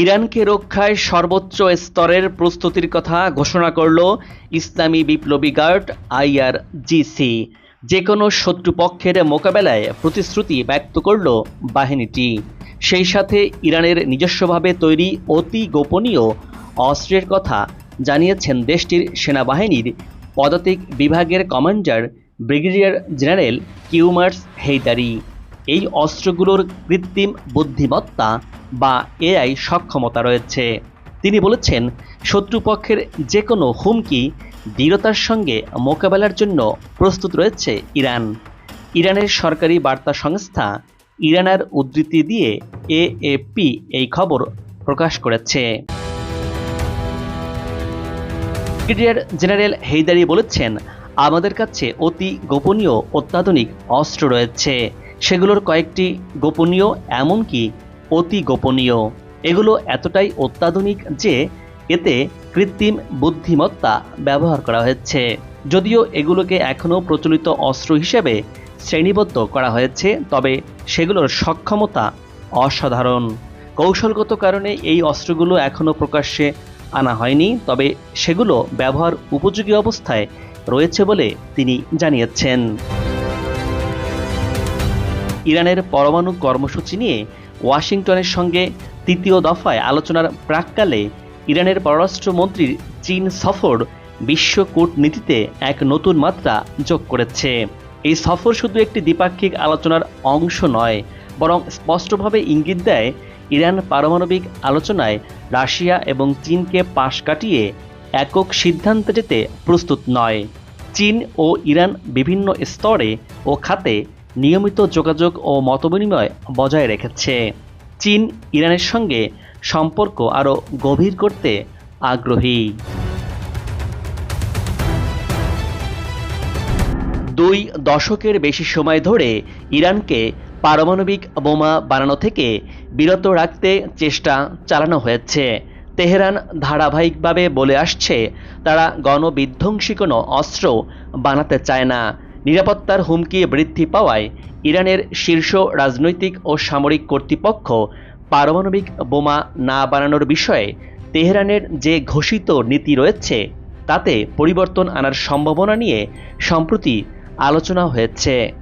ইরানকে রক্ষায় সর্বোচ্চ স্তরের প্রস্তুতির কথা ঘোষণা করল ইসলামী বিপ্লবী গার্ড আইআরজিসি। যে কোনো শত্রুপক্ষের মোকাবেলায় প্রতিশ্রুতি ব্যক্ত করল বাহিনীটি। সেই সাথে ইরানের নিজস্বভাবে তৈরি অতি গোপনীয় অস্ত্রের কথা জানিয়েছেন দেশটির সেনাবাহিনীর পদাতিক বিভাগের commander brigadier general Kiumars Heydari. এই অস্ত্রগুলোর কৃত্রিম বুদ্ধিমত্তা বা এআই সক্ষমতা রয়েছে। তিনি বলেছেন, শত্রুপক্ষের যে কোনো হুমকি দৃঢ়তার সঙ্গে মোকাবেলার জন্য প্রস্তুত রয়েছে ইরান। ইরানের সরকারি বার্তা সংস্থা ইরানের উদ্ধৃতি দিয়ে এএপি এই খবর প্রকাশ করেছে। ব্রিগেডিয়ার জেনারেল হেইদারি বলেছেন, আমাদের কাছে অতি গোপনীয় অত্যাধুনিক অস্ত্র রয়েছে। সেগুলোর কয়েকটি গোপনীয়, এমনকি অতি গোপনীয়। এগুলো এতটাই অত্যাধুনিক যে এতে কৃত্রিম বুদ্ধিমত্তা ব্যবহার করা হয়েছে। যদিও এগুলোকে এখনও প্রচলিত অস্ত্র হিসেবে শ্রেণীবদ্ধ করা হয়েছে, তবে সেগুলোর সক্ষমতা অসাধারণ। কৌশলগত কারণে এই অস্ত্রগুলো এখনও প্রকাশ্যে আনা হয়নি, তবে সেগুলো ব্যবহার উপযোগী অবস্থায় রয়েছে বলে তিনি জানিয়েছেন। ইরানের পরমাণু কর্মসূচি নিয়ে ওয়াশিংটনের সঙ্গে তৃতীয় দফায় আলোচনার প্রাককালে ইরানের পররাষ্ট্রমন্ত্রীর চীন সফর বিশ্ব কূটনীতিতে এক নতুন মাত্রা যোগ করেছে। এই সফর শুধু একটি দ্বিপাক্ষিক আলোচনার অংশ নয়, বরং স্পষ্টভাবে ইঙ্গিত দেয়, ইরান পারমাণবিক আলোচনায় রাশিয়া এবং চীনকে পাশ কাটিয়ে একক সিদ্ধান্তে যেতে প্রস্তুত নয়। চীন ও ইরান বিভিন্ন স্তরে ও খাতে নিয়মিত যোগাযোগ ও মতবিনিময় বজায় রেখেছে। চীন, ইরানের সঙ্গে সম্পর্ক আরও গভীর করতে আগ্রহী। দুই দশকের বেশি সময় ধরে ইরানকে পারমাণবিক বোমা বানানো থেকে বিরত রাখতে চেষ্টা চালানো হয়েছে। তেহরান ধারাবাহিকভাবে বলে আসছে, তারা গণবিধ্বংসী কোনো অস্ত্র বানাতে চায় না। নিরাপত্তার হুমকি বৃদ্ধি পাওয়ায় ইরানের শীর্ষ রাজনৈতিক ও সামরিক কর্তৃপক্ষ পারমাণবিক বোমা না বানানোর বিষয়ে তেহরানের যে ঘোষিত নীতি রয়েছে, তাতে পরিবর্তন আনার সম্ভাবনা নিয়ে সম্প্রতি আলোচনা হয়েছে।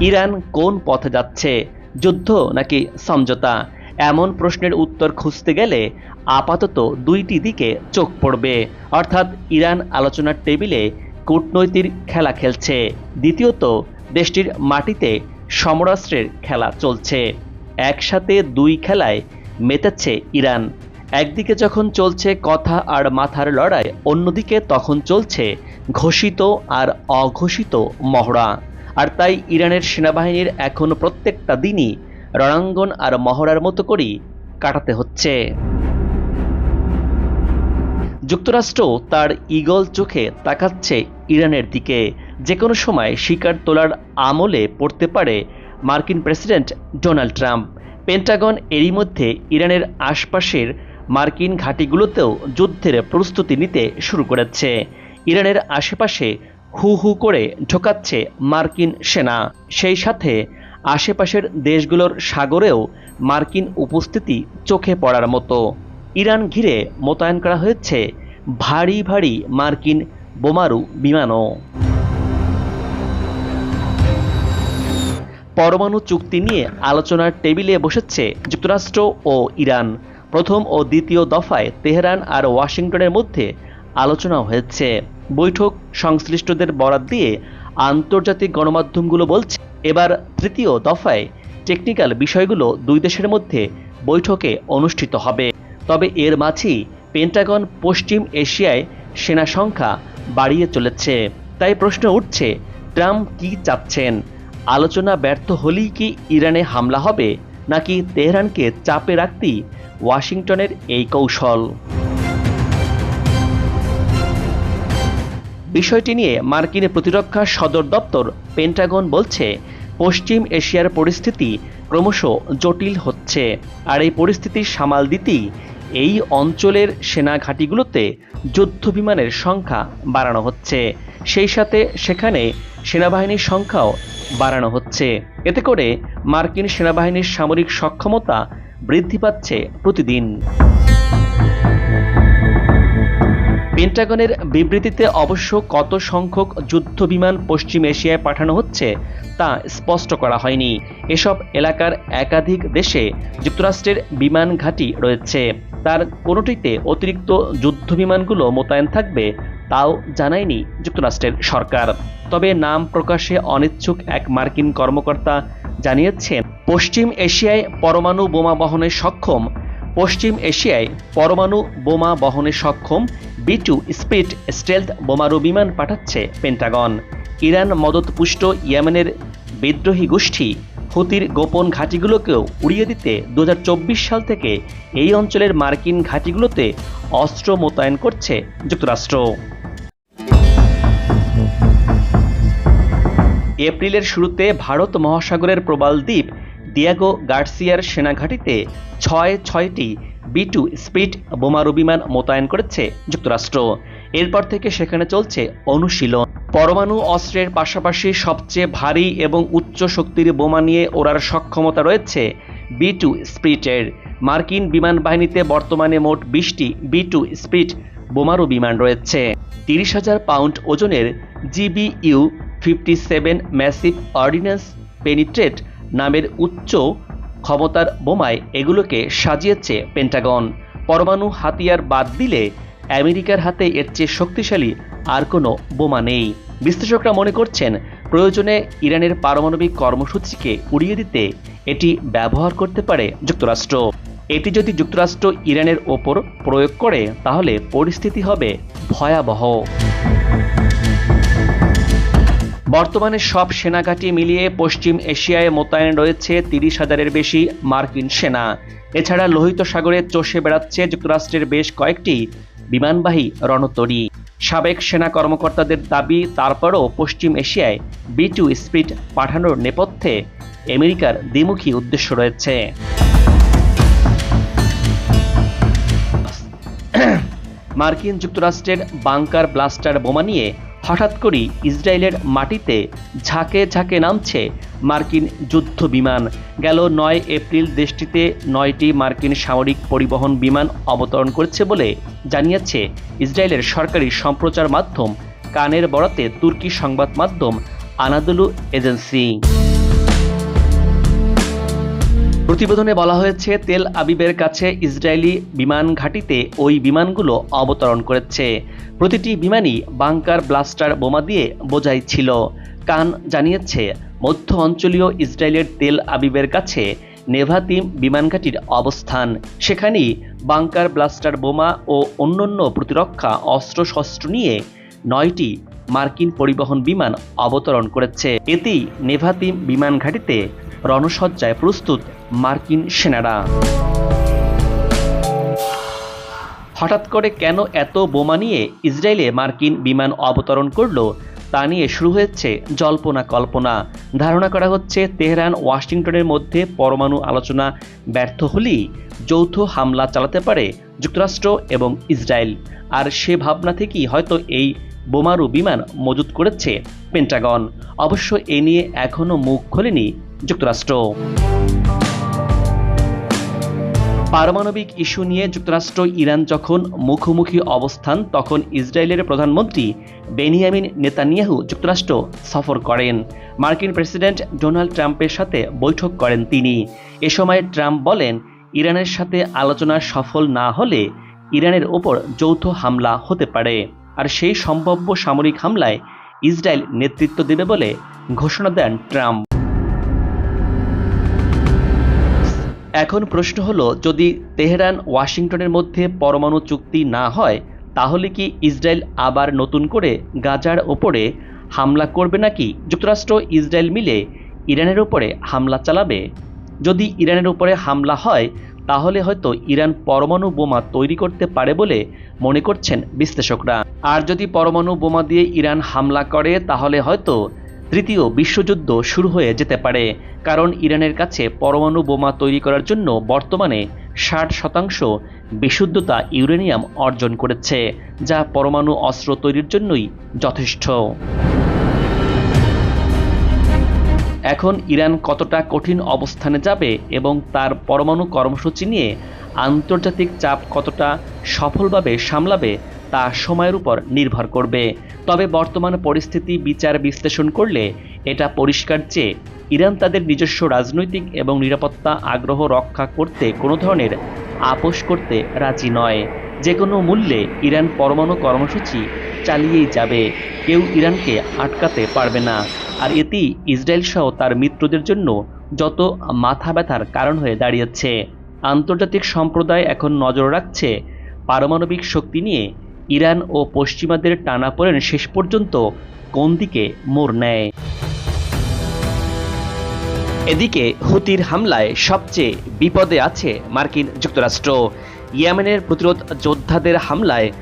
ইরান কোন পথে যাচ্ছে? যুদ্ধ নাকি সমঝোতা? এমন প্রশ্নের উত্তর খুঁজতে গেলে আপাতত দুইটি দিকে চোখ পড়বে। অর্থাৎ ইরান আলোচনার টেবিলে কূটনৈতিক খেলা খেলছে। দ্বিতীয়ত, দেশটির মাটিতে সমরাস্ত্রের খেলা চলছে। একসাথে দুই খেলায় মেতেছে ইরান। একদিকে যখন চলছে কথা আর মাথার লড়াই, অন্যদিকে তখন চলছে ঘোষিত আর অঘোষিত মহড়া। আর তাই ইরানের সেনাবাহিনীর এখন প্রত্যেকটা দিনই রণাঙ্গন আর মহড়ার মতো করেই কাটাতে হচ্ছে। যুক্তরাষ্ট্র তার ইগল চোখে তাকাচ্ছে ইরানের দিকে। যে কোনো সময় শিকার তোলার আমলে পড়তে পারে মার্কিন প্রেসিডেন্ট ডোনাল্ড ট্রাম্প। পেন্টাগন এরই মধ্যে ইরানের আশপাশের মার্কিন ঘাঁটিগুলোতেও যুদ্ধের প্রস্তুতি নিতে শুরু করেছে। ইরানের আশেপাশে হু হু করে ঢোকাচ্ছে মার্কিন সেনা। সেই সাথে আশেপাশের দেশগুলোর সাগরেও মার্কিন উপস্থিতি চোখে পড়ার মতো। ইরান ঘিরে মোতায়েন করা হয়েছে ভারী ভারী মার্কিন বোমারু বিমানও। পরমাণু চুক্তি নিয়ে আলোচনার টেবিলে বসেছে যুক্তরাষ্ট্র ও ইরান। প্রথম ও দ্বিতীয় দফায় তেহরান আর ওয়াশিংটনের মধ্যে আলোচনা হয়েছে। বৈঠক সংশ্লিষ্টদের বরাত দিয়ে আন্তর্জাতিক গণমাধ্যমগুলো বলছে এবার তৃতীয় দফায় টেকনিক্যাল বিষয়গুলো দুই দেশের মধ্যে বৈঠকে অনুষ্ঠিত হবে। তবে এর মাঝেই পেন্টাগন পশ্চিম এশিয়ায় সেনা সংখ্যা বাড়িয়ে চলেছে। তাই প্রশ্ন উঠছে, ট্রাম্প কি চাচ্ছেন? আলোচনা ব্যর্থ হলেই কি ইরানে হামলা হবে, নাকি তেহরানকে চাপে রাখতেই ওয়াশিংটনের এই কৌশল? বিষয়টি নিয়ে মার্কিন প্রতিরক্ষা সদর দপ্তর পেন্টাগন বলছে পশ্চিম এশিয়ার পরিস্থিতি ক্রমশ জটিল হচ্ছে। আর এই পরিস্থিতি সামাল দিতেই এই অঞ্চলের সেনা ঘাঁটিগুলোতে যুদ্ধ বিমানের সংখ্যা বাড়ানো হচ্ছে। সেই সাথে সেখানে সেনাবাহিনীর সংখ্যাও বাড়ানো হচ্ছে। এতে করে মার্কিন সেনাবাহিনীর সামরিক সক্ষমতা বৃদ্ধি পাচ্ছে প্রতিদিন। পেন্টাগনের বিবৃতিতে অবশ্য কত সংখ্যক যুদ্ধ বিমান পশ্চিম এশিয়ায় পাঠানো হচ্ছে তা স্পষ্ট করা হয়নি। এসব এলাকার একাধিক দেশে যুক্তরাষ্ট্রের বিমান ঘাঁটি রয়েছে। তার কোনোটিতে অতিরিক্ত যুদ্ধ বিমানগুলো মোতায়েন থাকবে তাও জানায়নি যুক্তরাষ্ট্রের সরকার। তবে নাম প্রকাশে অনিচ্ছুক এক মার্কিন কর্মকর্তা জানিয়েছেন, পশ্চিম এশিয়ায় পরমাণু বোমা বহনে সক্ষম পশ্চিম এশিয়ায় পরমাণু বোমা বহনে সক্ষম বি টু স্পিড স্টেলথ বোমারু বিমান পাঠাচ্ছে পেন্টাগন। ইরান মদতপুষ্ট ইয়েমেনের বিদ্রোহী গোষ্ঠী হুতির গোপন ঘাঁটিগুলোকেও উড়িয়ে দিতে দু হাজার চব্বিশ সাল থেকে এই অঞ্চলের মার্কিন ঘাঁটিগুলোতে অস্ত্র মোতায়েন করছে যুক্তরাষ্ট্র। এপ্রিলের শুরুতে ভারত মহাসাগরের প্রবাল দ্বীপ দিয়াগো গার্সিয়ার সেনাঘাঁটিতে ছয় ছয়টি বি টু স্পিড বোমারু বিমান মোতায়েন করেছে যুক্তরাষ্ট্র। এরপর থেকে সেখানে চলছে অনুশীলন। পরমাণু অস্ত্রের পাশাপাশি সবচেয়ে ভারী এবং উচ্চ শক্তির বোমা নিয়ে ওড়ার সক্ষমতা রয়েছে বি টু স্পিডের। মার্কিন বিমান বাহিনীতে বর্তমানে মোট বিশটি বি টু স্পিড বোমারু বিমান রয়েছে। তিরিশ হাজার পাউন্ড ওজনের GBU fifty seven massive ordnance penetrate নামের উচ্চ ক্ষমতার বোমায় এগুলোকে সাজিয়েছে পেন্টাগন। পরমাণু হাতিয়ার বাদ দিলে আমেরিকার হাতে এর চেয়ে শক্তিশালী আর কোনো বোমা নেই। বিশ্লেষকরা মনে করছেন, প্রয়োজনে ইরানের পারমাণবিক কর্মসূচিকে উড়িয়ে দিতে এটি ব্যবহার করতে পারে যুক্তরাষ্ট্র। এটি যদি যুক্তরাষ্ট্র ইরানের ওপর প্রয়োগ করে, তাহলে পরিস্থিতি হবে ভয়াবহ। বর্তমানে সব সেনাঘাঁটি মিলিয়ে পশ্চিম এশিয়ায় মোতায়েন রয়েছে তিরিশ হাজারের বেশি মার্কিন সেনা। এছাড়া লোহিত সাগরে চষে বেড়াচ্ছে যুক্তরাষ্ট্রের বেশ কয়েকটি বিমানবাহী রণতরী। সাবেক সেনা কর্মকর্তাদের দাবি, তারপরও পশ্চিম এশিয়ায় বি টু স্পিড পাঠানোর নেপথ্যে আমেরিকার দ্বিমুখী উদ্দেশ্য রয়েছে। মার্কিন যুক্তরাষ্ট্রের বাংকার ব্লাস্টার বোমা নিয়ে হঠাৎ করেই ইসরায়েলের মাটিতে ঝাঁকে ঝাঁকে নামছে মার্কিন যুদ্ধ বিমান। গেল নয় এপ্রিল দেশটিতে নয়টি মার্কিন সামরিক পরিবহন বিমান অবতরণ করেছে বলে জানিয়েছে ইসরায়েলের সরকারি সম্প্রচার মাধ্যম। কানের বরাতে তুর্কি সংবাদ মাধ্যম আনাদুলু এজেন্সি। প্রতিবেদনে বলা হয়েছে, তেল আবিবের কাছে ইসরায়েলি বিমান ঘাঁটিতে ওই বিমানগুলো অবতরণ করেছে। প্রতিটি বিমানই বাংকার ব্লাস্টার বোমা দিয়ে বোঝাই ছিল। কান জানিয়েছে, মধ্য অঞ্চলীয় ইসরায়েলের তেল আবিবের কাছে নেভাতিম বিমানঘাটির অবস্থান। সেখানেই বাংকার ব্লাস্টার বোমা ও অন্যান্য প্রতিরক্ষা অস্ত্রশস্ত্র নিয়ে নয়টি মার্কিন পরিবহন বিমান অবতরণ করেছে। এতেই নেভাতিম বিমান ঘাঁটিতে রণসজ্জায় প্রস্তুত মার্কিন সেনারা। হঠাৎ করে কেন এত বোমা নিয়ে ইসরায়েলে মার্কিন বিমান অবতরণ করল, তা নিয়ে শুরু হয়েছে জল্পনা কল্পনা। ধারণা করা হচ্ছে, তেহরান, ওয়াশিংটনের মধ্যে পরমাণু আলোচনা ব্যর্থ হলেই যৌথ হামলা চালাতে পারে যুক্তরাষ্ট্র এবং ইসরায়েল। আর সে ভাবনা থেকেই হয়তো এই বোমারু বিমান মজুত করেছে পেন্টাগন। অবশ্য এ নিয়ে এখনও মুখ খোলেনি যুক্তরাষ্ট্র। পারমাণবিক ইস্যু নিয়ে যুক্তরাষ্ট্র ইরান যখন মুখোমুখি অবস্থান, তখন ইসরায়েলের প্রধানমন্ত্রী বেনিয়ামিন নেতানিয়াহু যুক্তরাষ্ট্র সফর করেন। মার্কিন প্রেসিডেন্ট ডোনাল্ড ট্রাম্পের সাথে বৈঠক করেন তিনি। এ সময় ট্রাম্প বলেন, ইরানের সাথে আলোচনা সফল না হলে ইরানের ওপর যৌথ হামলা হতে পারে। আর সেই সম্ভাব্য সামরিক হামলায় ইসরায়েল নেতৃত্ব দেবে বলে ঘোষণা দেন ট্রাম্প। এখন প্রশ্ন হলো, যদি তেহরান ওয়াশিংটনের মধ্যে পরমাণু চুক্তি না হয়, তাহলে কি ইসরায়েল আবার নতুন করে গাজার ওপরে হামলা করবে নাকি? যুক্তরাষ্ট্র, ইসরায়েল মিলে ইরানের ওপরে হামলা চালাবে। যদি ইরানের উপরে হামলা হয়, তাহলে হয়তো ইরান পরমাণু বোমা তৈরি করতে পারে বলে মনে করছেন বিশ্লেষকরা। আর যদি পরমাণু বোমা দিয়ে ইরান হামলা করে, তাহলে হয়তো তৃতীয় বিশ্বযুদ্ধ শুরু হয়ে যেতে পারে, কারণ ইরানের কাছে পরমাণু বোমা তৈরি করার জন্য বর্তমানে ষাট শতাংশ বিশুদ্ধতা ইউরেনিয়াম অর্জন করেছে, যা পরমাণু অস্ত্র তৈরির জন্যই যথেষ্ট। এখন ইরান কতটা কঠিন অবস্থানে যাবে এবং তার পরমাণু কর্মসূচি নিয়ে আন্তর্জাতিক চাপ কতটা সফলভাবে সামলাবে তা সময়ের উপর নির্ভর করবে। তবে বর্তমান পরিস্থিতি বিচার বিশ্লেষণ করলে এটা পরিষ্কার যে ইরান তাদের নিজস্ব রাজনৈতিক এবং নিরাপত্তা আগ্রহ রক্ষা করতে কোনো ধরনের আপোষ করতে রাজি নয়। যে কোনো মূল্যে ইরান পরমাণু কর্মসূচি চালিয়েই যাবে। কেউ ইরানকে আটকাতে পারবে না। আর এতেই ইসরায়েল সহ তার মিত্রদের জন্য যত মাথা ব্যথার কারণ হয়ে দাঁড়িয়েছে। আন্তর্জাতিক সম্প্রদায় এখন নজর রাখছে পারমাণবিক শক্তি নিয়ে ইরান ও পশ্চিমাদের টানাপোড়েন শেষ পর্যন্ত, কোন দিকে মোড় নেয়? এদিকে হুতির হামলায় সবচেয়ে বিপদে আছে মার্কিন যুক্তরাষ্ট্র। ইয়েমেনের প্রতিরোধ যোদ্ধাদের হামলায়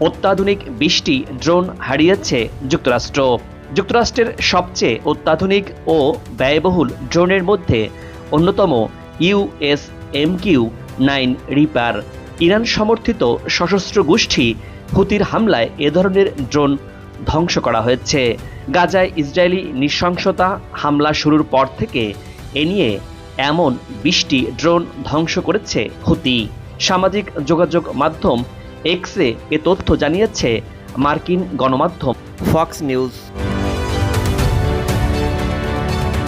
অত্যাধুনিক বিশটি ড্রোন হারিয়েছে যুক্তরাষ্ট্র। যুক্তরাষ্ট্রের সবচেয়ে অত্যাধুনিক ও ব্যয়বহুল ড্রোনের মধ্যে অন্যতম US MQ nine Reaper. Iran সমর্থিত সশস্ত্র গোষ্ঠী হুতির হামলায় এ ধরনের ড্রোন ধ্বংস করা হয়েছে। গাজায় ইসরায়েলি নৃশংসতা হামলা শুরুর পর থেকে এ নিয়ে এমন বিশটি ড্রোন ধ্বংস করেছে হুতি। সামাজিক যোগাযোগ মাধ্যম এক্সে এ তথ্য জানিয়েছে মার্কিন গণমাধ্যম ফক্স নিউজ।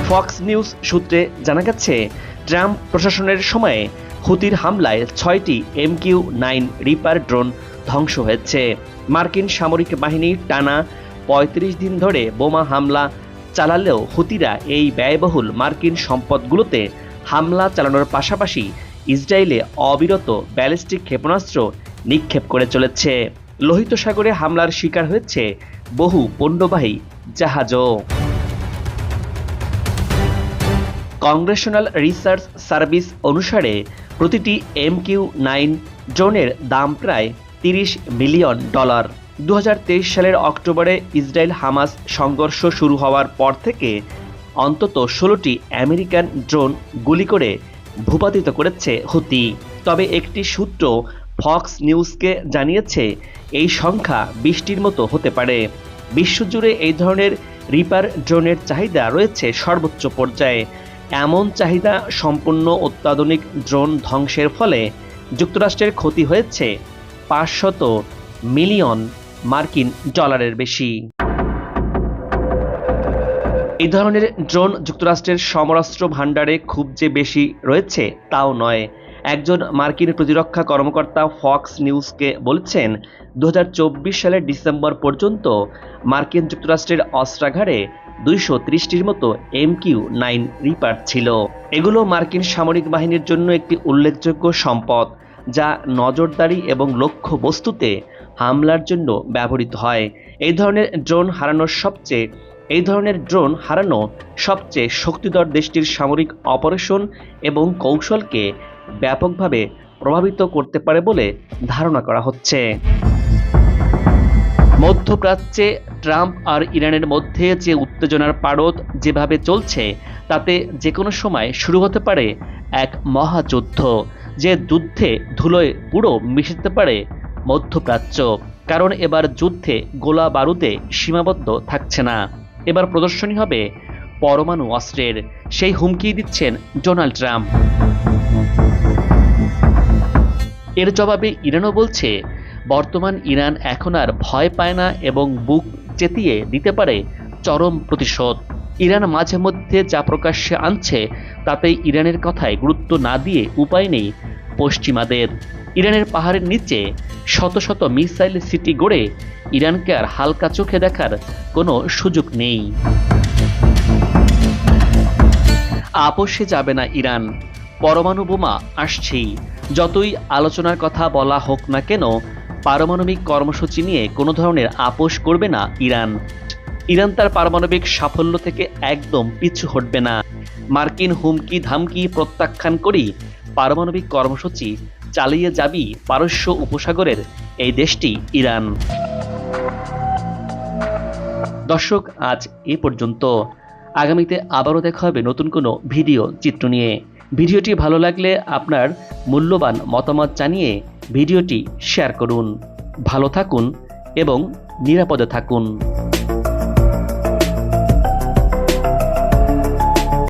ফক্স নিউজ সূত্রে জানা গেছে, ট্রাম্প প্রশাসনের সময়ে হুতির হামলায় ছয়টি এমকিউ নাইন রিপার ড্রোন ধ্বংস হয়েছে। মার্কিন সামরিক বাহিনী টানা পঁয়ত্রিশ দিন ধরে বোমা হামলা চালালেও হুতিরা এই ব্যয়বহুল মার্কিন সম্পদগুলোতে হামলা চালানোর পাশাপাশি ইসরায়েলে অবিরত ব্যালিস্টিক ক্ষেপণাস্ত্র নিক্ষেপ করে চলেছে। লোহিত সাগরে হামলার শিকার হয়েছে বহু পণ্যবাহী জাহাজও। কংগ্রেশনাল রিসার্চ সার্ভিস অনুসারে প্রতিটি এম কিউ নাইন ড্রোনের দাম প্রায় তিরিশ মিলিয়ন ডলার। দু হাজার তেইশ সালের অক্টোবরে ইসরায়েল হামাস সংঘর্ষ শুরু হওয়ার পর থেকে অন্তত ষোলোটি আমেরিকান ড্রোন গুলি করে ভূপাতিত করেছে হুতি। তবে একটি সূত্র ফক্স নিউজকে জানিয়েছে, এই সংখ্যা বৃষ্টির মতো হতে পারে। বিশ্বজুড়ে এই ধরনের রিপার ড্রোনের চাহিদা রয়েছে সর্বোচ্চ পর্যায়ে। এমন চাহিদা সম্পূর্ণ অত্যাধুনিক ড্রোন ধ্বংসের ফলে যুক্তরাষ্ট্রের ক্ষতি হয়েছে। পাঁচশত মিলিয়ন মার্কিন ডলারের বেশি। এই ধরনের ড্রোন যুক্তরাষ্ট্রের সমরাস্ত্র ভাণ্ডারে খুব যে বেশি রয়েছে, তাও নয়। একজন মার্কিন প্রতিরক্ষা কর্মকর্তা ফক্স নিউজকে বলেছেন দু সালের ডিসেম্বর পর্যন্ত মার্কিন যুক্তরাষ্ট্রের অস্ত্রাগারে দুইশো ত্রিশটির মতো এম কিউ নাইন রিপার ছিল। এগুলো মার্কিন সামরিক বাহিনীর জন্য একটি উল্লেখযোগ্য সম্পদ। যা নজরদারি এবং লক্ষ্য বস্তুতে হামলার জন্য ব্যবহৃত হয়। এই ধরনের ড্রোন হারানোর সবচেয়ে এই ধরনের ড্রোন হারানো সবচেয়ে শক্তিধর দেশটির সামরিক অপারেশন এবং কৌশলকে ব্যাপকভাবে প্রভাবিত করতে পারে বলে ধারণা করা হচ্ছে। মধ্যপ্রাচ্যে ট্রাম্প আর ইরানের মধ্যে যে উত্তেজনার পারদ যেভাবে চলছে, তাতে যে কোনো সময় শুরু হতে পারে এক মহাযুদ্ধ। যে যুদ্ধে ধুলোয় পুরো মিশতে পারে মধ্যপ্রাচ্য, কারণ এবার যুদ্ধে গোলা বারুদে সীমাবদ্ধ থাকছে না। এবার প্রদর্শনী হবে পরমাণু অস্ত্রের, সেই হুমকি দিচ্ছেন ডোনাল্ড ট্রাম্প। এর জবাবে ইরানও বলছে, বর্তমান ইরান এখন আর ভয় পায় না এবং বুক চেতিয়ে দিতে পারে চরম প্রতিশোধ। ইরান মাঝে মধ্যে যা প্রকাশ্যে আনছে তাতে ইরানের কথায় গুরুত্ব না দিয়ে উপায় নেই পশ্চিমাদের। ইরানের পাহাড়ের নিচে শত শত মিসাইল সিটি গড়ে ইরানকে আর হালকা চোখে দেখার কোনো সুযোগ নেই। আপোষে যাবে না ইরান। পরমাণু বোমা আসছেই। যতই আলোচনার কথা বলা হোক না কেন, পারমাণবিক কর্মসূচি নিয়ে কোনো ধরনের আপোষ করবে না ইরান। ইরান তার পারমাণবিক সাফল্য থেকে একদম পিছু হটবে না। মার্কিন হুমকি ধামকি প্রত্যাখ্যান করেই পারমাণবিক কর্মসূচি চালিয়ে যাবি পারস্য উপসাগরের এই দেশটি ইরান। দর্শক, আজ এ পর্যন্ত। আগামীতে আবারও দেখা হবে নতুন কোনো ভিডিও চিত্র নিয়ে। ভিডিওটি ভালো লাগলে আপনার মূল্যবান মতামত জানিয়ে ভিডিওটি শেয়ার করুন। ভালো থাকুন এবং নিরাপদে থাকুন।